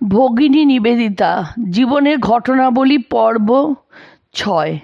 ভগিনী নিবেদিতা, জীবনের ঘটনাবলী পর্ব ছয়।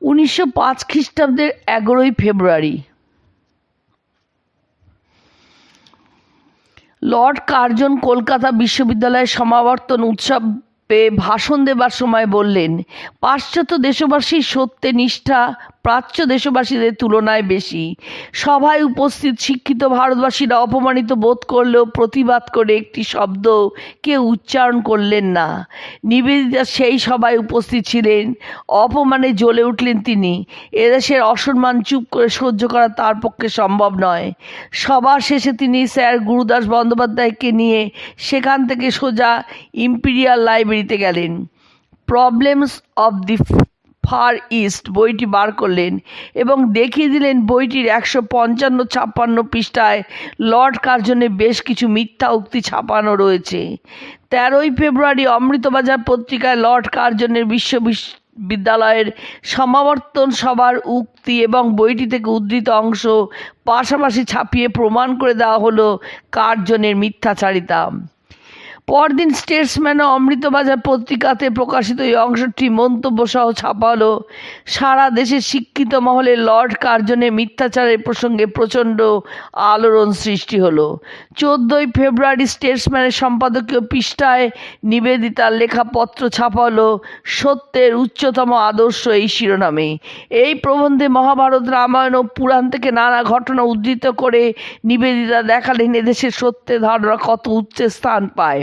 উনিশশো পাঁচ খ্রিস্টাব্দের এগারোই ফেব্রুয়ারি। লর্ড কার্জন কলকাতা বিশ্ববিদ্যালয়ের সমাবর্তন উৎসবে ভাষণ দেবার সময় বললেন, পাশ্চাত্য দেশবাসীর সত্যে নিষ্ঠা প্রাচ্য দেশবাসীদের তুলনায় বেশি। সভায় উপস্থিত শিক্ষিত ভারতবাসীরা অপমানিত বোধ করলেও প্রতিবাদ করে একটি শব্দ কেউ উচ্চারণ করলেন না। নিবেদিতা সেই সভায় উপস্থিত ছিলেন। অপমানে জ্বলে উঠলেন তিনি। এদেশের অসম্মান চুপ করে সহ্য করা তার পক্ষে সম্ভব নয়। সবার শেষে তিনি স্যার গুরুদাস বন্দ্যোপাধ্যায়কে নিয়ে সেখান থেকে সোজা ইম্পিরিয়াল লাইব্রেরিতে গেলেন। Problems of the far east, বইটি বার করলেন এবং দেখিয়ে দিলেন বইটির একশো পঞ্চান্ন ছাপ্পান্ন পৃষ্ঠায়, লর্ড কার্জনে বেশ কিছু মিথ্যা উক্তি ছাপানো রয়েছে। তেরোই ফেব্রুয়ারি অমৃতবাজার পত্রিকায় লর্ড কার্জনের বিশ্ব বিদ্যালয়ের সমাবর্তন সভার উক্তি এবং বইটি থেকে উদ্ধৃত অংশ পাশাপাশি ছাপিয়ে প্রমাণ করে দেওয়া হলো কার্জনের মিথ্যাচারিতা। পরদিন স্টেটসম্যান ও অমৃতবাজার পত্রিকাতে প্রকাশিত এই অংশটি মন্তব্য সহ ছাপা হলো সারা দেশের শিক্ষিত মহলে লর্ড কার্জনের মিথ্যাচারের প্রসঙ্গে প্রচণ্ড আলোড়ন সৃষ্টি হলো। চোদ্দোই ফেব্রুয়ারি স্টেটসম্যানের সম্পাদকীয় পৃষ্ঠায় নিবেদিতার লেখা পত্র ছাপা সত্যের উচ্চতম আদর্শ এই শিরোনামে। এই প্রবন্ধে মহাভারত রামায়ণ ও পুরাণ থেকে নানা ঘটনা উদ্ধৃত করে নিবেদিতা দেখালেন এদেশের সত্যের ধারণা কত উচ্চ স্থান পায়।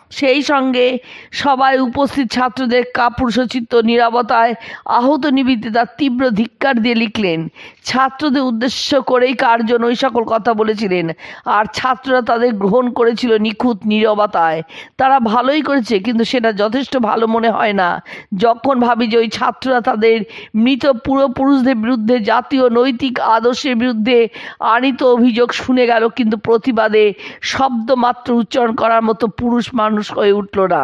সেই সঙ্গে সবাই উপস্থিত ছাত্রদের কাপুরুষচিত্ত নিরাপত্তায় আহত নিবেদিতা তীব্র ধিক্কার দিয়ে লিখলেন, ছাত্রদের উদ্দেশ্য করেই কার্জন ওই সকল কথা বলেছিলেন, আর ছাত্ররা তাদের গ্রহণ করেছিল নিখুঁত নিরবতায়। তারা ভালোই করেছে, কিন্তু সেটা যথেষ্ট ভালো মনে হয় না। যখন ভাবি যে ওই ছাত্ররা তাদের মৃত পূর্বপুরুষদের বিরুদ্ধে জাতীয় নৈতিক আদর্শের বিরুদ্ধে আনিত অভিযোগ শুনে গেল, কিন্তু প্রতিবাদে শব্দ মাত্র উচ্চারণ করার মতো পুরুষ মানুষ হয়ে উঠল না।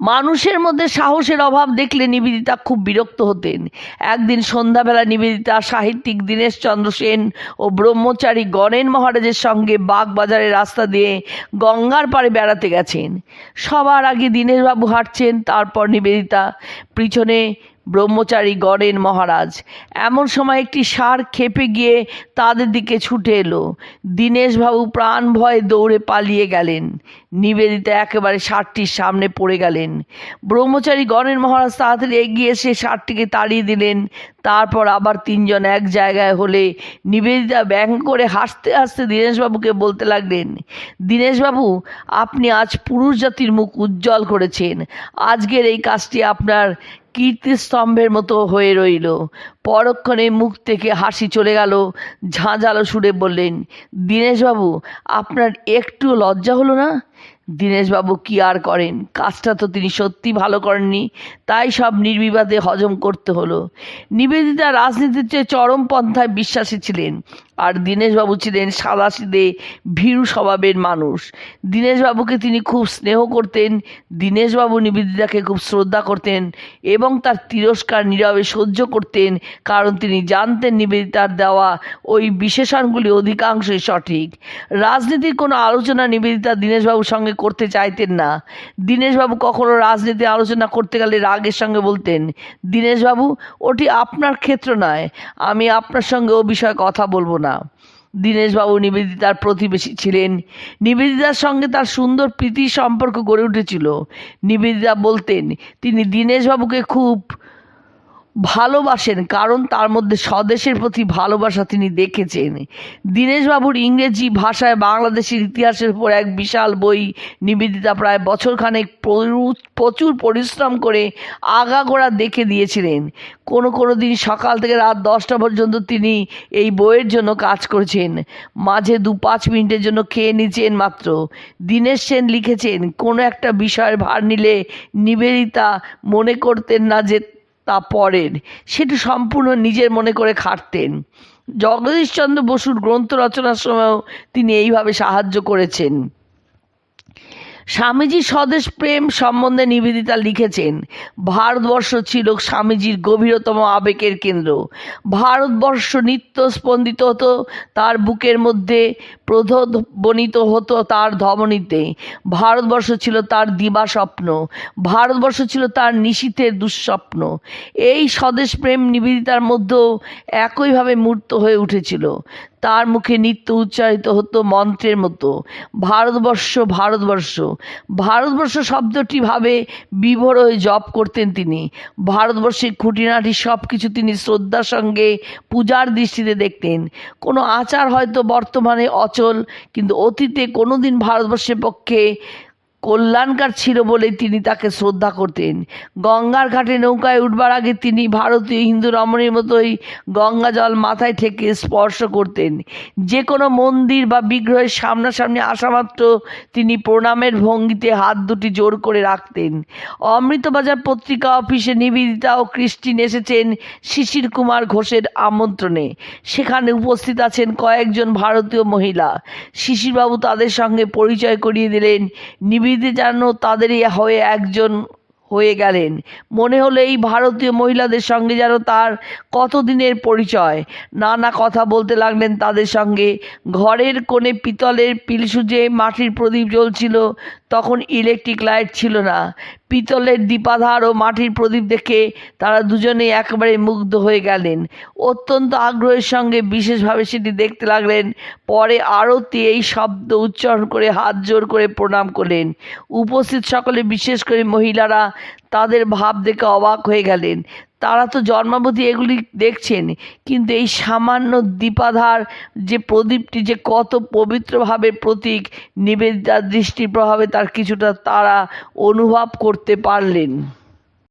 মানুষের মধ্যে সাহসের অভাব দেখলে নিবেদিতা খুব বিরক্ত হতেন। একদিন সন্ধ্যাবেলা নিবেদিতা, সাহিত্যিক দীনেশচন্দ্র সেন ও ব্রহ্মচারী গণেন মহারাজের সঙ্গে বাগবাজারের রাস্তা দিয়ে গঙ্গার পাড়ে বেড়াতে গেছেন। সবার আগে দীনেশবাবু হাঁটছেন, তারপর নিবেদিতা পিছনে ব্রহ্মচারী গড়েন মহারাজ। এমন সময় একটি ষাঁড় খেপে গিয়ে তাদের দিকে ছুটে এলো। দীনেশবাবু প্রাণ ভয়ে দৌড়ে পালিয়ে গেলেন। নিবেদিতা একেবারে ষাঁড়টির সামনে পড়ে গেলেন। ব্রহ্মচারী গণেন মহারাজ তাড়াতাড়ি এগিয়ে এসে ষাঁড়টিকে তাড়িয়ে দিলেন। তারপর আবার তিনজন এক জায়গায় হলে নিবেদিতা ব্যঙ্গ করে হাসতে হাসতে দীনেশবাবুকে বলতে লাগলেন, দীনেশবাবু, আপনি আজ পুরুষ জাতির মুখ উজ্জ্বল করেছেন। আজকের এই কাজটি আপনার কীর্তিস্তম্ভের মতো হয়ে রইল। পরক্ষণে মুখ থেকে হাসি চলে গেল। ঝাঁঝালো সুরে বললেন, দীনেশবাবু, আপনার একটু লজ্জা হলো না? দীনেশবাবু কি আর করেন? কাজটা তো তিনি সত্যি ভালো করেননি। তাই সব নির্বিবাদে হজম করতে হলো। নিবেদিতা রাজনীতির চেয়ে চরম পন্থায় বিশ্বাসী ছিলেন। আর দীনেশবাবু ছিলেন সাদাসিদে ভীরু স্বভাবের মানুষ। দীনেশবাবুকে তিনি খুব স্নেহ করতেন, দীনেশবাবু নিবেদিতাকে খুব শ্রদ্ধা করতেন এবং তার তিরস্কার নীরবে সহ্য করতেন কারণ তিনি জানতেন নিবেদিতার দেওয়া ওই বিশেষণগুলি অধিকাংশই সঠিক। রাজনীতির কোনো আলোচনা নিবেদিতা দীনেশবাবুর সঙ্গে করতে চাইতেন না। দীনেশবাবু কখনো রাজনীতি আলোচনা করতে গেলে রাগের সঙ্গে বলতেন, দীনেশবাবু, ওটি আপনার ক্ষেত্র নয়, আমি আপনার সঙ্গে ও বিষয়ে কথা বলব না। দীনেশবাবু নিবেদিতার প্রতিবেশী ছিলেন। নিবেদিতার সঙ্গে তার সুন্দর প্রীতি সম্পর্ক গড়ে উঠেছিল। নিবেদিতা বলতেন, তিনি দীনেশবাবুকে খুব ভালোবাসেন, কারণ তার মধ্যে স্বদেশের প্রতি ভালোবাসা তিনি দেখেছেন। দীনেশবাবুর ইংরেজি ভাষায় বাংলাদেশের ইতিহাসের উপর এক বিশাল বই নিবেদিতা প্রায় বছরখানেক প্রচুর পরিশ্রম করে আগাগোড়া দেখে দিয়েছিলেন। কোনো কোনো দিন সকাল থেকে রাত দশটা পর্যন্ত তিনি এই বইয়ের জন্য কাজ করেছেন। মাঝে দু পাঁচ মিনিটের জন্য খেয়ে নিয়েছেন মাত্র। দীনেশ সেন লিখেছেন, কোনো একটা বিষয়ের ভার নিলে নিবেদিতা মনে করতেন না যে তা পরের। সেটি সম্পূর্ণ নিজের মনে করে খাটতেন। জগদীশচন্দ্র বসুর গ্রন্থ রচনার সময়ও তিনি এইভাবে সাহায্য করেছেন। স্বামীজি স্বদেশ প্রেম সম্বন্ধে নিবেদিতা লিখেছেন, ভারতবর্ষ ছিল স্বামীজির গভীরতম আবেগের কেন্দ্র। ভারতবর্ষ নিত্য স্পন্দিত হতো, তার বুকের মধ্যে প্রধ্বনিত হতো তার ধমনীতে। ভারতবর্ষ ছিল তার দিবা স্বপ্ন, ভারতবর্ষ ছিল তার নিশীথের দুঃস্বপ্ন। এই স্বদেশ প্রেম নিবেদিতার মধ্যেও একইভাবে মূর্ত হয়ে উঠেছিল। তার মুখে নিত্য উচ্চারিত হতো মন্ত্রের মতো। ভারতবর্ষ ভারতবর্ষ। ভারতবর্ষ শব্দটি ভাবে বিভোর হয়ে জপ করতেন তিনি। ভারতবর্ষের খুঁটিনাটি সব কিছু তিনি শ্রদ্ধার সঙ্গে, পূজার দৃষ্টিতে দেখতেন। কোনো আচার হয়তো বর্তমানে অচল, কিন্তু অতীতে কোনোদিন ভারতবর্ষের পক্ষে কল্যাণকার ছিল বলে তিনি তাকে শ্রদ্ধা করতেন। গঙ্গার ঘাটে নৌকায় উঠবার আগে তিনি ভারতীয় হিন্দু রমণীর মতোই গঙ্গা জল মাথায় ঠেকে স্পর্শ করতেন। যে কোনো মন্দির বা বিগ্রহের সামনাসামনি আসা মাত্র তিনি প্রণামের ভঙ্গিতে হাত দুটি জোর করে রাখতেন। অমৃতবাজার পত্রিকা অফিসে নিবেদিতা ও ক্রিস্টিন এসেছেন শিশির কুমার ঘোষের আমন্ত্রণে। সেখানে উপস্থিত আছেন কয়েকজন ভারতীয় মহিলা। শিশিরবাবু তাদের সঙ্গে পরিচয় করিয়ে দিলেন। নিবেদিতা যেন তাদেরই হয়ে একজন হয়ে গেলেন। মনে হলো এই ভারতীয় মহিলাদের সঙ্গে যেন তার কতদিনের পরিচয়। নানা কথা বলতে লাগলেন তাদের সঙ্গে। ঘরের কোণে পিতলের পিলসুজে মাটির প্রদীপ জ্বলছিল। তখন ইলেকট্রিক লাইট ছিল না। পিতলের দীপাধার ও মাটির প্রদীপ দেখে তারা দুজনেই একেবারে মুগ্ধ হয়ে গেলেন। অত্যন্ত আগ্রহের সঙ্গে বিশেষভাবে সেটি দেখতে লাগলেন। পরে আরতি এই শব্দ উচ্চারণ করে হাত জোর করে প্রণাম করলেন। উপস্থিত সকলে, বিশেষ করে মহিলারা তাদের ভাব দেখে অবাক হয়ে গেলেন। তারা তো জন্মাবধি এগুলি দেখছেন, কিন্তু এই সামান্য দীপাধার যে প্রদীপটি যে কত পবিত্রভাবে প্রতীক নিবেদিতার দৃষ্টির প্রভাবে তার কিছুটা তারা অনুভব করতে পারলেন।